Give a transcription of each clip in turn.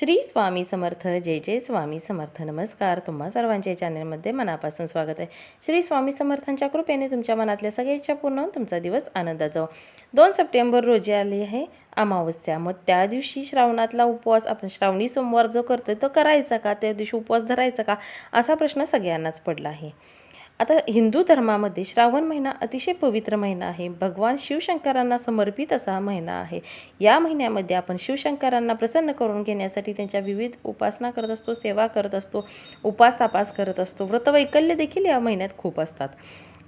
श्री स्वामी समर्थ जय जय स्वामी समर्थ. नमस्कार. तुम्हा सर्वांच्या चॅनलमध्ये मनापासून स्वागत आहे. श्री स्वामी समर्थांच्या कृपेने तुमच्या मनातल्या सगळ्या इच्छा पूर्ण होऊन तुमचा दिवस आनंदात जाऊ हो. दोन सप्टेंबर रोजी आली आहे. अमावस्या. मग त्या दिवशी श्रावणातला उपवास आपण श्रावणी सोमवार जो करतो तो करायचा का? त्या दिवशी उपवास धरायचा का? असा प्रश्न सगळ्यांनाच पडला आहे. आता हिंदू धर्मामध्ये श्रावण महिना अतिशय पवित्र महिना आहे. भगवान शिवशंकरांना समर्पित असा महिना आहे. या महिन्यामध्ये आपण शिवशंकरांना प्रसन्न करून घेण्यासाठी त्यांच्या विविध उपासना करत असतो सेवा करत असतो उपास तापास करत असतो. व्रतवैकल्य देखील या महिन्यात खूप असतात.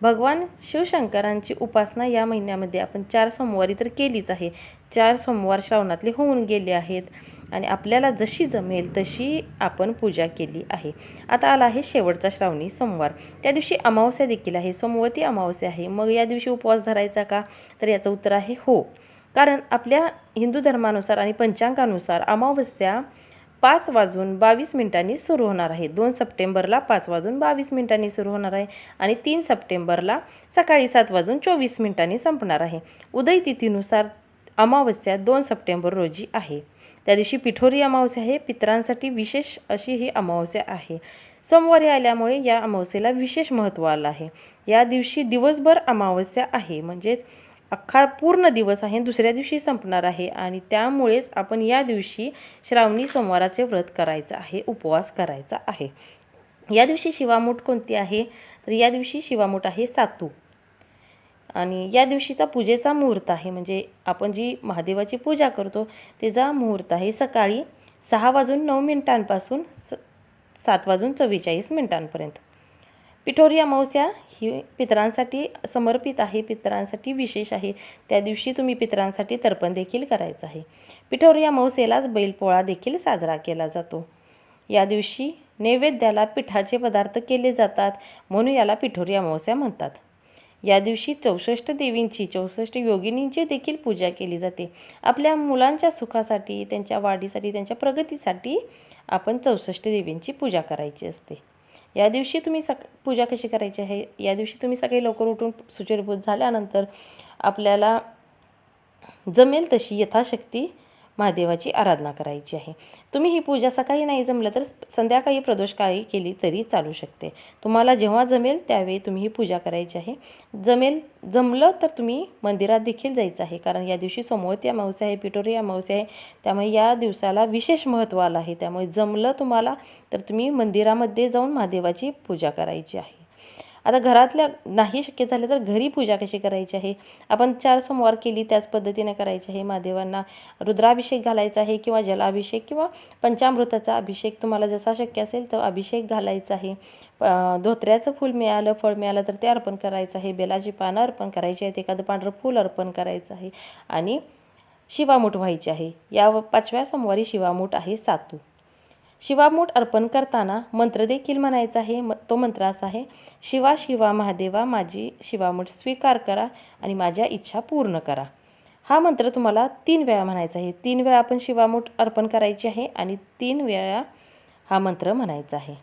भगवान शिवशंकरांची उपासना या महिन्यामध्ये आपण चार सोमवारी तर केलीच आहे. चार सोमवार श्रावणातले होऊन गेले आहेत आणि आपल्याला जशी जमेल तशी आपण पूजा केली आहे. आता आला आहे शेवटचा श्रावणी सोमवार. त्या दिवशी अमावस्या देखील आहे. सोमवती अमावस्या आहे. मग या दिवशी उपवास धरायचा का? तर याचं उत्तर आहे हो. कारण आपल्या हिंदू धर्मानुसार आणि पंचांगानुसार अमावस्या पाच वाजून बावीस मिनिटांनी सुरू होणार आहे. दोन सप्टेंबरला पाच वाजून बावीस मिनिटांनी सुरू होणार आहे आणि तीन सप्टेंबरला सकाळी सात वाजून चोवीस मिनिटांनी संपणार आहे. उदय तिथीनुसार अमावस्या दोन सप्टेंबर रोजी आहे. त्या दिवशी पिठोरी अमावस्या आहे पितरांसाठी विशेष अशी ही अमावस्या आहे. सोमवारी आल्यामुळे या अमावस्येला विशेष महत्त्व आलं आहे. या दिवशी दिवसभर अमावस्या आहे. म्हणजेच अख्खा पूर्ण दिवस आहे दुसऱ्या दिवशी संपणार आहे आणि त्यामुळेच आपण या दिवशी श्रावणी सोमवाराचे व्रत करायचं आहे उपवास करायचा आहे. या दिवशी शिवामूठ कोणती आहे? तर या दिवशी शिवामूठ आहे सातू. आणि या दिवशीचा पूजेचा मुहूर्त आहे म्हणजे आपण जी महादेवाची पूजा करतो त्याचा मुहूर्त आहे सकाळी सहा वाजून नऊ मिनिटांपासून स सात वाजून चव्वेचाळीस मिनिटांपर्यंत. पिठोरी अमावस्या ही पितरांसाठी समर्पित आहे पितरांसाठी विशेष आहे. त्या दिवशी तुम्ही पितरांसाठी तर्पण देखील करायचं आहे. पिठोरी अमावस्येलाच बैलपोळा देखील साजरा केला जातो. या दिवशी नैवेद्याला पिठाचे पदार्थ केले जातात म्हणून याला पिठोरी अमावस्या म्हणतात. या दिवशी चौसष्ट देवींची चौसष्ट योगिनींची देखील पूजा केली जाते. आपल्या मुलांच्या सुखासाठी त्यांच्या वाढीसाठी त्यांच्या प्रगतीसाठी आपण चौसष्ट देवींची पूजा करायची असते. या दिवशी तुम्ही सक पूजा कशी करायची आहे? या दिवशी तुम्ही सकाळी लवकर उठून सुचिरभूत झाल्यानंतर आपल्याला जमेल तशी यथाशक्ती महादेवाची आराधना करायची आहे. तुम्ही ही पूजा सकाळी नाही जमलं तर संध्याकाळी प्रदोषकाळी केली तरी चालू शकते. तुम्हाला जेव्हा जमेल त्यावेळी तुम्ही ही पूजा करायची आहे. जमेल जमलं तर तुम्ही मंदिरात देखील जायचं आहे. कारण या दिवशी सोमवती अमावस्या आहे पिठोरी अमावस्या आहे. त्यामुळे या दिवसाला विशेष महत्त्व आलं आहे. त्यामुळे जमलं तुम्हाला तर तुम्ही मंदिरामध्ये जाऊन महादेवाची पूजा करायची आहे. आता घरातल्या नाही शक्य झालं तर घरी पूजा कशी करायची आहे? आपण चार सोमवार केली त्याच पद्धतीने करायची आहे. महादेवांना रुद्राभिषेक घालायचा आहे किंवा जलाभिषेक किंवा पंचामृताचा अभिषेक तुम्हाला जसा शक्य असेल तर अभिषेक घालायचा आहे. धोत्र्याचं फूल मिळालं फळ मिळालं तर ते अर्पण करायचं आहे. बेलाची पानं अर्पण करायची आहेत. एखादं पांढरं फूल अर्पण करायचं आहे. आणि शिवामूठ व्हायची आहे. या पाचव्या सोमवारी शिवामूठ आहे सातू. शिवामूठ अर्पण करताना मंत्र देखील म्हणायचा आहे. म तो मंत्र असा आहे शिवा शिवा महादेवा माझी शिवामूठ स्वीकार करा आणि माझ्या इच्छा पूर्ण करा. हा मंत्र तुम्हाला तीन वेळा म्हणायचा आहे. तीन वेळा आपण शिवामूठ अर्पण करायची आहे आणि तीन वेळा हा मंत्र म्हणायचा आहे.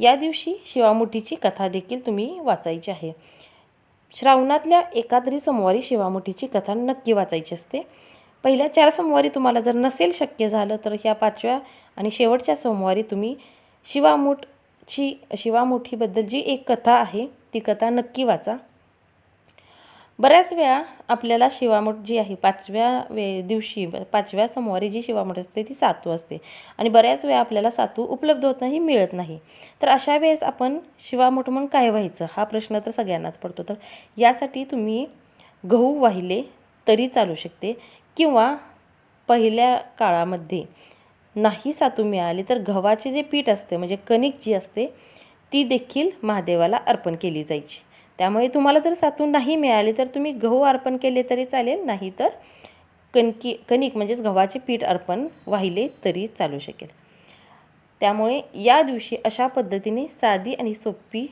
या दिवशी शिवामुठीची कथा देखील तुम्ही वाचायची आहे. श्रावणातल्या एकादरी सोमवारी शिवामुठीची कथा नक्की वाचायची असते. पहिल्या चार सोमवारी तुम्हाला जर नसेल शक्य झालं तर ह्या पाचव्या आणि शेवटच्या सोमवारी तुम्ही शिवामूठची शिवामुठीबद्दल जी एक कथा आहे ती कथा नक्की वाचा. बऱ्याच वेळा आपल्याला शिवामूठ जी आहे पाचव्या वे दिवशी पाचव्या सोमवारी जी शिवामूठ असते ती सातू असते. आणि बऱ्याच वेळा आपल्याला सातू उपलब्ध होत नाही मिळत नाही. तर अशा वेळेस आपण शिवामूठ म्हणून काय व्हायचं हा प्रश्न तर सगळ्यांनाच पडतो. तर यासाठी तुम्ही गहू वाहिले तरी चालू शकते किंवा पहिल्या काळामध्ये नाही सातू मिळाली तर गव्हाचे जे पीठ असते म्हणजे कणिक जी असते ती देखील महादेवाला अर्पण केली जायची. त्यामुळे तुम्हाला जर सातू नाही मिळाली तर तुम्ही गहू अर्पण केले तरी चालेल नाही तर कणकी कणिक म्हणजेच गव्हाचे पीठ अर्पण वाहिले तरी चालू शकेल. त्यामुळे या दिवशी अशा पद्धतीने साधी आणि सोपी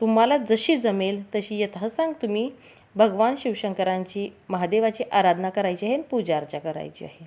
तुम्हाला जशी जमेल तशी यथासांग तुम्ही भगवान शिवशंकरांची महादेवाची आराधना करायची आहे आणि पूजा अर्चा करायची आहे.